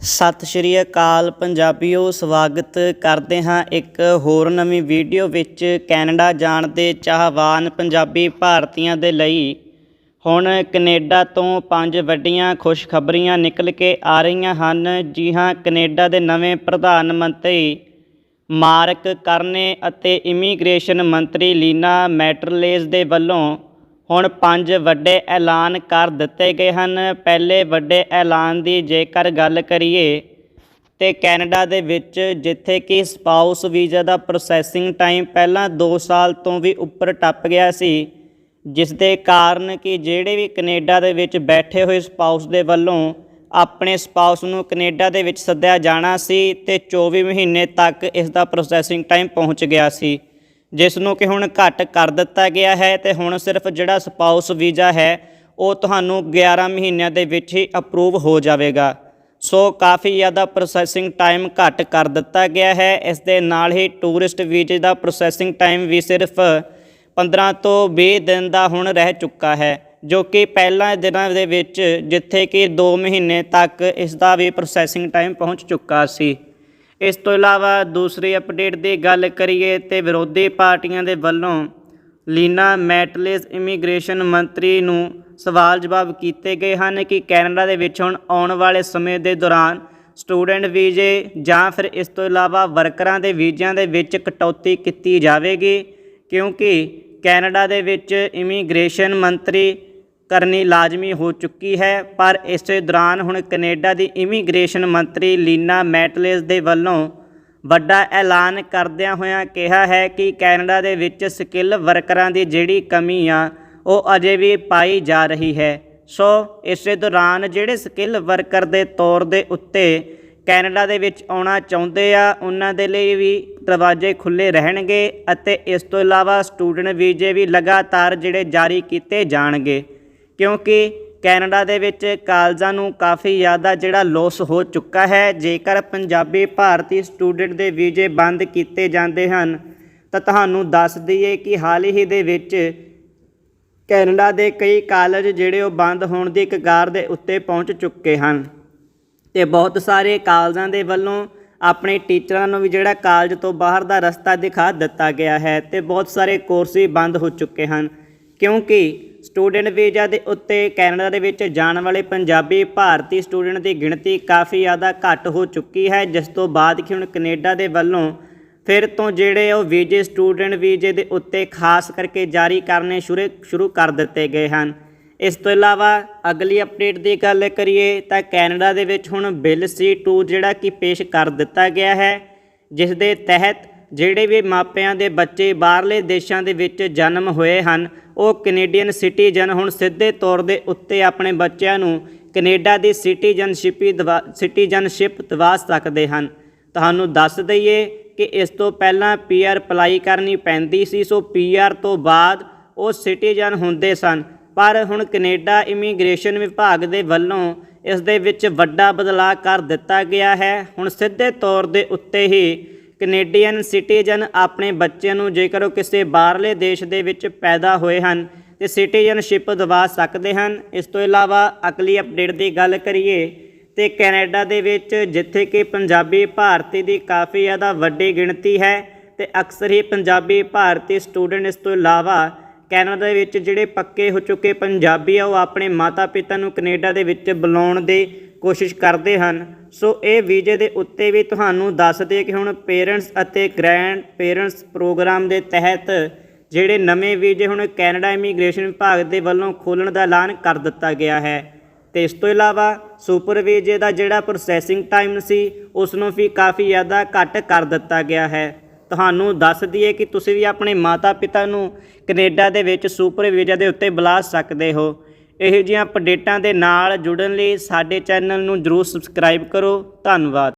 ਸਤਿ ਸ਼੍ਰੀ ਅਕਾਲ ਪੰਜਾਬੀਓ, ਸਵਾਗਤ ਕਰਦੇ ਹਾਂ ਇੱਕ ਹੋਰ ਨਵੀਂ ਵੀਡੀਓ ਵਿੱਚ ਕੈਨੇਡਾ ਜਾਣ ਦੇ ਚਾਹਵਾਨ ਪੰਜਾਬੀ ਭਾਰਤੀਆਂ ਦੇ ਲਈ। ਹੁਣ ਕੈਨੇਡਾ ਤੋਂ ਪੰਜ ਵੱਡੀਆਂ ਖੁਸ਼ਖਬਰੀਆਂ ਨਿਕਲ ਕੇ ਆ ਰਹੀਆਂ ਹਨ। ਜੀ ਹਾਂ, ਕੈਨੇਡਾ ਦੇ ਨਵੇਂ ਪ੍ਰਧਾਨ ਮੰਤਰੀ ਮਾਰਕ ਕਰਨੇ ਅਤੇ ਇਮੀਗ੍ਰੇਸ਼ਨ ਮੰਤਰੀ ਲੀਨਾ ਮੈਟਰਲੇਜ਼ ਦੇ ਵੱਲੋਂ ਹੁਣ ਪੰਜ ਵੱਡੇ ਐਲਾਨ ਕਰ ਦਿੱਤੇ ਗਏ ਹਨ। ਪਹਿਲੇ ਵੱਡੇ ਐਲਾਨ ਦੀ ਜੇਕਰ ਗੱਲ ਕਰੀਏ ਤੇ ਕੈਨੇਡਾ ਦੇ ਵਿੱਚ, ਜਿੱਥੇ ਕਿ ਸਪਾਊਸ ਵੀਜ਼ਾ ਦਾ ਪ੍ਰੋਸੈਸਿੰਗ ਟਾਈਮ ਪਹਿਲਾਂ 2 ਸਾਲ ਤੋਂ ਵੀ ਉੱਪਰ ਟੱਪ ਗਿਆ ਸੀ ਜਿਸ ਦੇ ਕਾਰਨ ਕਿ ਜਿਹੜੇ ਵੀ ਕੈਨੇਡਾ ਦੇ ਵਿੱਚ ਬੈਠੇ ਹੋਏ ਸਪਾਊਸ ਦੇ ਵੱਲੋਂ ਆਪਣੇ ਸਪਾਊਸ ਨੂੰ ਕੈਨੇਡਾ ਦੇ ਵਿੱਚ ਸੱਦਿਆ ਜਾਣਾ ਸੀ ਤੇ 24 ਮਹੀਨੇ ਤੱਕ ਇਸ ਦਾ ਪ੍ਰੋਸੈਸਿੰਗ ਟਾਈਮ ਪਹੁੰਚ ਗਿਆ ਸੀ। ਜਿਸ ਨੂੰ ਕਿ ਹੁਣ ਘੱਟ ਕਰ ਦਿੱਤਾ ਗਿਆ ਹੈ ਤੇ ਹੁਣ ਸਿਰਫ ਜਿਹੜਾ ਸਪਾਊਸ ਵੀਜ਼ਾ ਹੈ, ਉਹ ਤੁਹਾਨੂੰ 11 ਮਹੀਨਿਆਂ ਦੇ ਵਿੱਚ ਹੀ ਅਪਰੂਵ ਹੋ ਜਾਵੇਗਾ। ਸੋ ਕਾਫੀ ਜ਼ਿਆਦਾ ਪ੍ਰੋਸੈਸਿੰਗ ਟਾਈਮ ਘੱਟ ਕਰ ਦਿੱਤਾ ਗਿਆ ਹੈ। ਇਸ ਦੇ ਨਾਲ ਹੀ ਟੂਰਿਸਟ ਵੀਜ਼ੇ ਦਾ ਪ੍ਰੋਸੈਸਿੰਗ ਟਾਈਮ ਵੀ ਸਿਰਫ 15 ਤੋਂ 20 ਦਿਨ ਦਾ ਹੁਣ ਰਹਿ ਚੁੱਕਾ ਹੈ, ਜੋ ਕਿ ਪਹਿਲਾਂ ਦਿਨਾਂ ਦੇ ਵਿੱਚ ਜਿੱਥੇ ਕਿ 2 ਮਹੀਨੇ ਤੱਕ ਇਸ ਦਾ ਵੀ ਪ੍ਰੋਸੈਸਿੰਗ ਟਾਈਮ ਪਹੁੰਚ ਚੁੱਕਾ ਸੀ। ਇਸ ਤੋਂ ਇਲਾਵਾ ਦੂਸਰੀ ਅਪਡੇਟ ਦੀ ਗੱਲ ਕਰੀਏ ਤੇ ਵਿਰੋਧੀ ਪਾਰਟੀਆਂ ਦੇ ਵੱਲੋਂ ਲੀਨਾ ਮੈਟਲਿਸ ਇਮੀਗ੍ਰੇਸ਼ਨ ਮੰਤਰੀ ਨੂੰ ਸਵਾਲ ਜਵਾਬ ਕੀਤੇ ਗਏ ਹਨ ਕਿ ਕੈਨੇਡਾ ਦੇ ਵਿੱਚ ਹੁਣ ਆਉਣ ਵਾਲੇ ਸਮੇਂ ਦੇ ਦੌਰਾਨ ਸਟੂਡੈਂਟ ਵੀਜ਼ੇ ਜਾਂ ਫਿਰ ਇਸ ਤੋਂ ਇਲਾਵਾ ਵਰਕਰਾਂ ਦੇ ਵੀਜ਼ਿਆਂ ਦੇ ਵਿੱਚ ਕਟੌਤੀ ਕੀਤੀ ਜਾਵੇਗੀ, ਕਿਉਂਕਿ ਕੈਨੇਡਾ ਦੇ ਵਿੱਚ ਇਮੀਗ੍ਰੇਸ਼ਨ ਮੰਤਰੀ ਕਰਨੀ ਲਾਜ਼ਮੀ ਹੋ ਚੁੱਕੀ ਹੈ, ਪਰ ਇਸੇ ਦੌਰਾਨ ਹੁਣ ਕੈਨੇਡਾ ਦੀ ਇਮੀਗ੍ਰੇਸ਼ਨ ਮੰਤਰੀ ਲੀਨਾ ਮੈਟਲੇਸ ਦੇ ਵੱਲੋਂ ਵੱਡਾ ਐਲਾਨ ਕਰਦਿਆਂ ਹੋਇਆਂ ਕਿਹਾ ਹੈ ਕਿ ਕੈਨੇਡਾ ਦੇ ਵਿੱਚ ਸਕਿੱਲ ਵਰਕਰਾਂ ਦੀ ਜਿਹੜੀ ਕਮੀ ਆ, ਉਹ ਅਜੇ ਵੀ ਪਾਈ ਜਾ ਰਹੀ ਹੈ। ਸੋ ਇਸੇ ਦੌਰਾਨ ਜਿਹੜੇ ਸਕਿੱਲ ਵਰਕਰ ਦੇ ਤੌਰ ਦੇ ਉੱਤੇ ਕੈਨੇਡਾ ਦੇ ਵਿੱਚ ਆਉਣਾ ਚਾਹੁੰਦੇ ਆ, ਉਹਨਾਂ ਦੇ ਲਈ ਵੀ ਦਰਵਾਜ਼ੇ ਖੁੱਲੇ ਰਹਿਣਗੇ ਅਤੇ ਇਸ ਤੋਂ ਇਲਾਵਾ ਸਟੂਡੈਂਟ ਵੀਜ਼ੇ ਵੀ ਲਗਾਤਾਰ ਜਿਹੜੇ ਜਾਰੀ ਕੀਤੇ ਜਾਣਗੇ। ਕਿਉਂਕਿ ਕੈਨੇਡਾ ਦੇ ਵਿੱਚ ਕਾਲਜਾਂ ਨੂੰ ਕਾਫੀ ਜ਼ਿਆਦਾ ਜਿਹੜਾ ਲੋਸ ਹੋ ਚੁੱਕਾ ਹੈ। ਜੇਕਰ ਪੰਜਾਬੀ ਭਾਰਤੀ ਸਟੂਡੈਂਟ ਦੇ ਵੀਜ਼ੇ ਬੰਦ ਕੀਤੇ ਜਾਂਦੇ ਹਨ, ਤਾਂ ਤੁਹਾਨੂੰ ਦੱਸ ਦਈਏ ਕਿ ਹਾਲ ਹੀ ਦੇ ਵਿੱਚ ਕੈਨੇਡਾ ਦੇ ਕਈ ਕਾਲਜ ਜਿਹੜੇ ਉਹ ਬੰਦ ਹੋਣ ਦੀ ਕਗਾਰ ਦੇ ਉੱਤੇ ਪਹੁੰਚ ਚੁੱਕੇ ਹਨ। ਤੇ ਬਹੁਤ ਸਾਰੇ ਕਾਲਜਾਂ ਦੇ ਵੱਲੋਂ ਆਪਣੇ ਟੀਚਰਾਂ ਨੂੰ ਵੀ ਜਿਹੜਾ ਕਾਲਜ ਤੋਂ ਬਾਹਰ ਦਾ ਰਸਤਾ ਦਿਖਾ ਦਿੱਤਾ ਗਿਆ ਹੈ ਤੇ ਬਹੁਤ ਸਾਰੇ ਕੋਰਸ ਵੀ ਬੰਦ ਹੋ ਚੁੱਕੇ ਹਨ। ਕਿਉਂਕਿ ਸਟੂਡੈਂਟ ਵੀਜ਼ਾ ਦੇ ਉੱਤੇ ਕੈਨੇਡਾ ਦੇ ਵਿੱਚ ਜਾਣ ਵਾਲੇ ਪੰਜਾਬੀ ਭਾਰਤੀ ਸਟੂਡੈਂਟ ਦੀ ਗਿਣਤੀ ਕਾਫੀ ਜ਼ਿਆਦਾ ਘੱਟ ਹੋ ਚੁੱਕੀ ਹੈ, ਜਿਸ ਤੋਂ ਬਾਅਦ ਕਿ ਹੁਣ ਕੈਨੇਡਾ ਦੇ ਵੱਲੋਂ ਫਿਰ ਤੋਂ ਜਿਹੜੇ ਉਹ ਵੀਜ਼ੇ, ਸਟੂਡੈਂਟ ਵੀਜ਼ੇ ਦੇ ਉੱਤੇ ਖਾਸ ਕਰਕੇ ਜਾਰੀ ਕਰਨੇ ਸ਼ੁਰੂ ਸ਼ੁਰੂ ਕਰ ਦਿੱਤੇ ਗਏ ਹਨ। ਇਸ ਤੋਂ ਇਲਾਵਾ ਅਗਲੀ ਅਪਡੇਟ ਦੀ ਗੱਲ ਕਰੀਏ ਤਾਂ ਕੈਨੇਡਾ ਦੇ ਵਿੱਚ ਹੁਣ ਬਿੱਲ ਸੀ2 ਜਿਹੜਾ ਕਿ ਪੇਸ਼ ਕਰ ਦਿੱਤਾ ਗਿਆ ਹੈ, ਜਿਸ ਦੇ ਤਹਿਤ ਜਿਹੜੇ ਵੀ ਮਾਪਿਆਂ ਦੇ ਬੱਚੇ ਬਾਹਰਲੇ ਦੇਸ਼ਾਂ ਦੇ ਵਿੱਚ ਜਨਮ ਹੋਏ ਹਨ, ਉਹ ਕੈਨੇਡੀਅਨ ਸਿਟੀਜ਼ਨ ਹੁਣ ਸਿੱਧੇ ਤੌਰ ਦੇ ਉੱਤੇ ਆਪਣੇ ਬੱਚਿਆਂ ਨੂੰ ਕੈਨੇਡਾ ਦੀ ਸਿਟੀਜ਼ਨਸ਼ਿਪ ਦਵਾ, ਸਿਟੀਜ਼ਨਸ਼ਿਪ ਦਿਵਾ ਸਕਦੇ ਹਨ। ਤੁਹਾਨੂੰ ਦੱਸ ਦਈਏ ਕਿ ਇਸ ਤੋਂ ਪਹਿਲਾਂ ਪੀਆਰ ਅਪਲਾਈ ਕਰਨੀ ਪੈਂਦੀ ਸੀ, ਸੋ ਪੀਆਰ ਤੋਂ ਬਾਅਦ ਉਹ ਸਿਟੀਜ਼ਨ ਹੁੰਦੇ ਸਨ। ਪਰ ਹੁਣ ਕੈਨੇਡਾ ਇਮੀਗ੍ਰੇਸ਼ਨ ਵਿਭਾਗ ਦੇ ਵੱਲੋਂ ਇਸ ਦੇ ਵਿੱਚ ਵੱਡਾ ਬਦਲਾਅ ਕਰ ਦਿੱਤਾ ਗਿਆ ਹੈ। ਹੁਣ ਸਿੱਧੇ ਤੌਰ ਦੇ ਉੱਤੇ ਹੀ ਕੈਨੇਡੀਅਨ ਸਿਟੀਜ਼ਨ ਆਪਣੇ ਬੱਚਿਆਂ ਨੂੰ ਜੇਕਰ ਉਹ ਕਿਸੇ ਬਾਹਰਲੇ ਦੇਸ਼ ਦੇ ਵਿੱਚ ਪੈਦਾ ਹੋਏ ਹਨ, ਤੇ ਸਿਟੀਜ਼ਨਸ਼ਿਪ ਦਿਵਾ ਸਕਦੇ ਹਨ। ਇਸ ਤੋਂ ਇਲਾਵਾ ਅਗਲੀ ਅਪਡੇਟ ਦੀ ਗੱਲ ਕਰੀਏ, ਤੇ ਕੈਨੇਡਾ ਦੇ ਵਿੱਚ ਜਿੱਥੇ ਕਿ ਪੰਜਾਬੀ ਭਾਰਤੀ ਦੀ ਕਾਫੀ ਜ਼ਿਆਦਾ ਵੱਡੀ ਗਿਣਤੀ ਹੈ, ਤੇ ਅਕਸਰ ਹੀ ਪੰਜਾਬੀ ਭਾਰਤੀ ਸਟੂਡੈਂਟ ਇਸ ਤੋਂ ਇਲਾਵਾ ਕੈਨੇਡਾ ਦੇ ਵਿੱਚ ਜਿਹੜੇ ਪੱਕੇ ਹੋ ਚੁੱਕੇ ਪੰਜਾਬੀ ਆ, ਉਹ ਆਪਣੇ ਮਾਤਾ-ਪਿਤਾ ਨੂੰ ਕੈਨੇਡਾ ਦੇ ਵਿੱਚ ਬੁਲਾਉਣ ਦੇ ਕੋਸ਼ਿਸ਼ ਕਰਦੇ ਹਨ। ਸੋ ਇਹ ਵੀਜ਼ੇ ਦੇ ਉੱਤੇ ਵੀ ਤੁਹਾਨੂੰ ਦੱਸ ਦੇ ਕਿ ਹੁਣ ਪੇਰੈਂਟਸ ਅਤੇ ਗ੍ਰੈਂਡ ਪੇਰੈਂਟਸ ਪ੍ਰੋਗਰਾਮ ਦੇ ਤਹਿਤ ਜਿਹੜੇ ਨਵੇਂ ਵੀਜ਼ੇ ਹੁਣ ਕੈਨੇਡਾ ਇਮੀਗ੍ਰੇਸ਼ਨ ਵਿਭਾਗ ਦੇ ਵੱਲੋਂ ਖੋਲ੍ਹਣ ਦਾ ਐਲਾਨ ਕਰ ਦਿੱਤਾ ਗਿਆ ਹੈ। ਤੇ ਇਸ ਤੋਂ ਇਲਾਵਾ ਸੁਪਰ ਵੀਜ਼ੇ ਦਾ ਜਿਹੜਾ ਪ੍ਰੋਸੈਸਿੰਗ ਟਾਈਮ ਸੀ, ਉਸ ਨੂੰ ਵੀ ਕਾਫੀ ਜ਼ਿਆਦਾ ਘੱਟ ਕਰ ਦਿੱਤਾ ਗਿਆ ਹੈ। ਤੁਹਾਨੂੰ ਦੱਸ ਦਈਏ ਕਿ ਤੁਸੀਂ ਵੀ ਆਪਣੇ ਮਾਤਾ-ਪਿਤਾ ਨੂੰ ਕੈਨੇਡਾ ਦੇ ਵਿੱਚ ਸੁਪਰ ਵੀਜ਼ਾ ਦੇ ਉੱਤੇ ਬੁਲਾ ਸਕਦੇ ਹੋ। ਇਹੋ ਜਿਹੀਆਂ ਅਪਡੇਟਾਂ ਦੇ ਨਾਲ ਜੁੜਨ ਲਈ ਸਾਡੇ ਚੈਨਲ ਨੂੰ ਜਰੂਰ ਸਬਸਕ੍ਰਾਈਬ ਕਰੋ। ਧੰਨਵਾਦ।